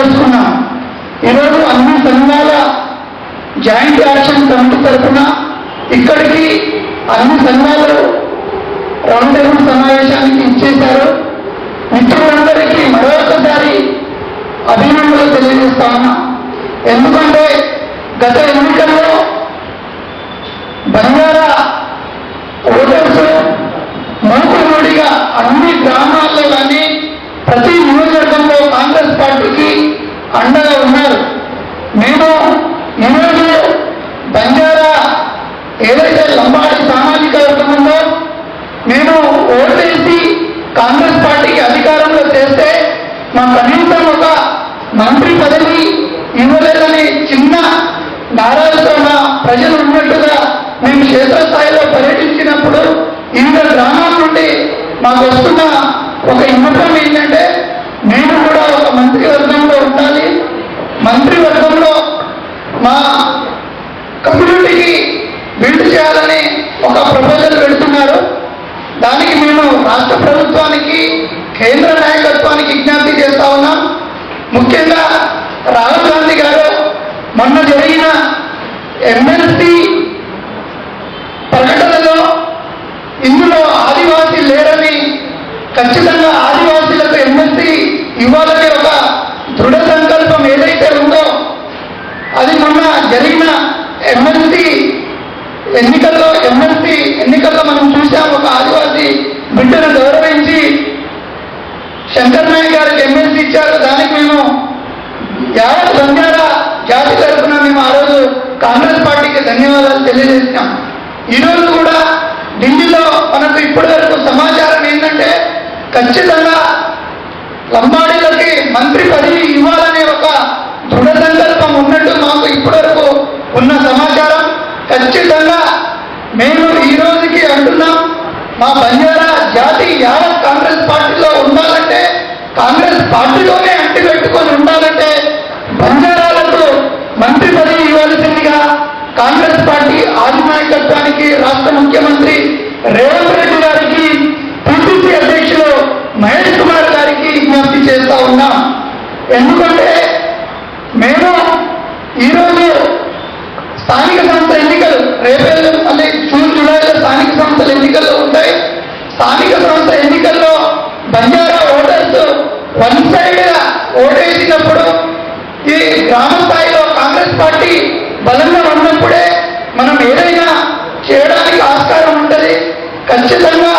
తెలియజేసుకున్నాం ఈరోజు అన్ని సంఘాల జాయింట్ యాక్షన్ కమిటీ తరఫున ఇక్కడికి అన్ని సంఘాలు రౌండ్ టేబుల్ సమావేశానికి ఇచ్చేశారు. మిత్రులందరికీ మరొకసారి అభినందనలు తెలియజేస్తా ఉన్నా. ఎందుకంటే గత ఎన్నికల్లో బంగారా ఓటర్స్ మూకుముడిగా అన్ని గ్రామాల్లో కానీ ప్రతి నియోజకవర్గంలో కాంగ్రెస్ పార్టీకి అండగా ఉన్నారు. మేము ఈరోజు బంజారా ఏదైతే లంబాడి సామాజిక వర్గం ఉందో మేము ఓటేసి కాంగ్రెస్ పార్టీకి అధికారంలో చేస్తే మా కనీసం ఒక మంత్రి పదవి ఇవ్వలేదని చిన్న నారాజుతో మా ప్రజలు ఉన్నట్టుగా మేము క్షేత్రస్థాయిలో పర్యటించినప్పుడు వివిధ గ్రామాల నుండి మాకు వస్తున్న ఒక విన్నపం ఏంటంటే మేము కూడా ఒక మంత్రివర్గంలో ఉండాలి మంత్రివర్గంలో మా కమ్యూనిటీకి బిల్డ్ చేయాలని ఒక ప్రపోజల్ పెడుతున్నారు. దానికి మేము రాష్ట్ర ప్రభుత్వానికి కేంద్ర నాయకత్వానికి విజ్ఞప్తి చేస్తా ఉన్నాం. ముఖ్యంగా రాహుల్ గాంధీ గారు మొన్న జరిగిన ఎమ్మెల్సీ ప్రకటనలో ఇందులో ఆదివాసీ లేరని ఖచ్చితంగా ఆదివాసీలకు ఎమ్మెల్సీ ఇవ్వాలని ఒక దృఢ సంకల్పం ఏదైతే ఉందో అది మొన్న జరిగిన ఎమ్మెల్సీ ఎన్నికల్లో ఎమ్మెల్సీ ఎన్నికల్లో మనం చూసాం ఒక ఆదివాసీ బిడ్డను గౌరవించి శంకర్ నాయక్ గారికి ఎమ్మెల్సీ ఇచ్చారు. దానికి మేము యావత్ బంజారా జాతి తరఫున మేము ఆ రోజు కాంగ్రెస్ పార్టీకి ధన్యవాదాలు తెలియజేసినాం. ఈ రోజు కూడా ఢిల్లీలో మనకు ఇప్పటి వరకు సమాచారం ఏంటంటే ఖచ్చితంగా లంబాడి మంత్రి పదవి ఇవ్వాలనే ఒక దృఢ సంకల్పం ఉన్నట్టు మాకు ఇప్పటివరకు ఉన్న సమాచారం ఖచ్చితంగా మేము ఈ రోజుకి అంటున్నాం మా బంజారా జాతి యావత్ కాంగ్రెస్ పార్టీలో ఉండాలంటే కాంగ్రెస్ పార్టీలోనే అంటి పెట్టుకొని ఉండాలంటే బంజారాలకు మంత్రి పదవి ఇవ్వాల్సిందిగా కాంగ్రెస్ పార్టీ ఆధినాయకత్వానికి రాష్ట్ర ముఖ్యమంత్రి రేవంత్ రెడ్డి గారికి పిసిసి అధ్యక్షులు మహేష్ కుమార్ గారికి విజ్ఞప్తి చేస్తా ఉన్నాం. ఎందుకంటే మేము ఈరోజు స్థానిక సంస్థ ఎన్నికల్లో బంజారా ఓటర్స్ వన్ సైడ్ ఓటేసినప్పుడు ఈ గ్రామ స్థాయిలో కాంగ్రెస్ పార్టీ బలంగా ఉన్నప్పుడే మనం ఏదైనా చేయడానికి ఆస్కారం ఉంటుంది. ఖచ్చితంగా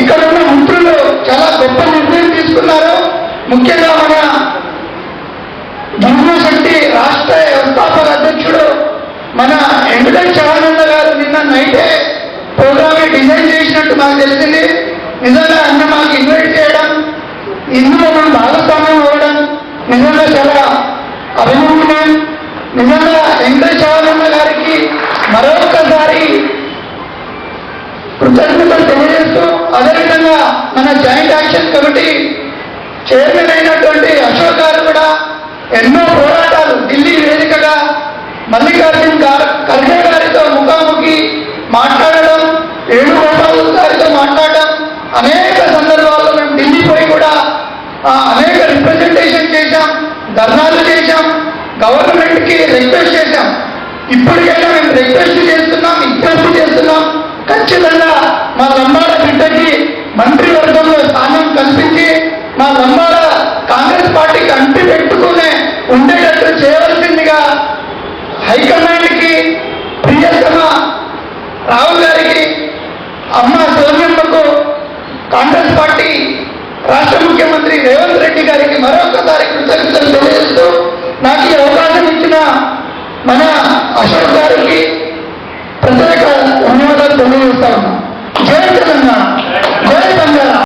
ఇక్కడ ఉన్న మంత్రులు చాలా గొప్ప నిర్ణయం తీసుకున్నారు. ముఖ్యంగా మన ధర్మ శక్తి రాష్ట్ర వ్యవస్థాపక అధ్యక్షుడు మన ఎండుగల్ శివానంద గారు నిన్న నైటే ప్రోగ్రామ్ డిజైన్ చేసినట్టు మాకు తెలిసింది. నిజంగా అన్న మాకు ఇన్వైట్ చేయడం ఇందులో మనం భాగస్వామ్యం అవ్వడం నిజంగా చాలా అభిమానం నిజంగా వెంకటేష్ శివానంద గారికి మరొకసారి కృతజ్ఞతలు తెలియజేస్తూ అదేవిధంగా మన జాయింట్ యాక్షన్ కమిటీ చైర్మన్ అయినటువంటి అశోక్ గారు కూడా ఎన్నో పోరాటాలు ఢిల్లీ వేదికగా మల్లికార్జున్ గారు అనేక సందర్భాల్లో మేము ఢిల్లీ పోయి కూడా అనేక రిప్రజెంటేషన్ చేశాం ధర్నాలు చేశాం గవర్నమెంట్కి రిక్వెస్ట్ చేశాం. ఇప్పటికైనా మేము రిక్వెస్ట్ చేస్తున్నాం విజ్ఞప్తి చేస్తున్నాం. ఖచ్చితంగా మా లంబాడ బిడ్డకి మంత్రివర్గంలో స్థానం కల్పించి మా లంబాడ కాంగ్రెస్ పార్టీకి అంటి పెట్టుకునే ఉండేటట్టు చేయవలసిందిగా హైకమాండ్కి ప్రియతమ రాహుల్ గారికి అమ్మ సోమ్యమ్మకు రాష్ట్ర ముఖ్యమంత్రి రేవంత్ రెడ్డి గారికి మరొకసారి కృతజ్ఞతలు తెలియజేస్తూ నాకు ఈ అవకాశం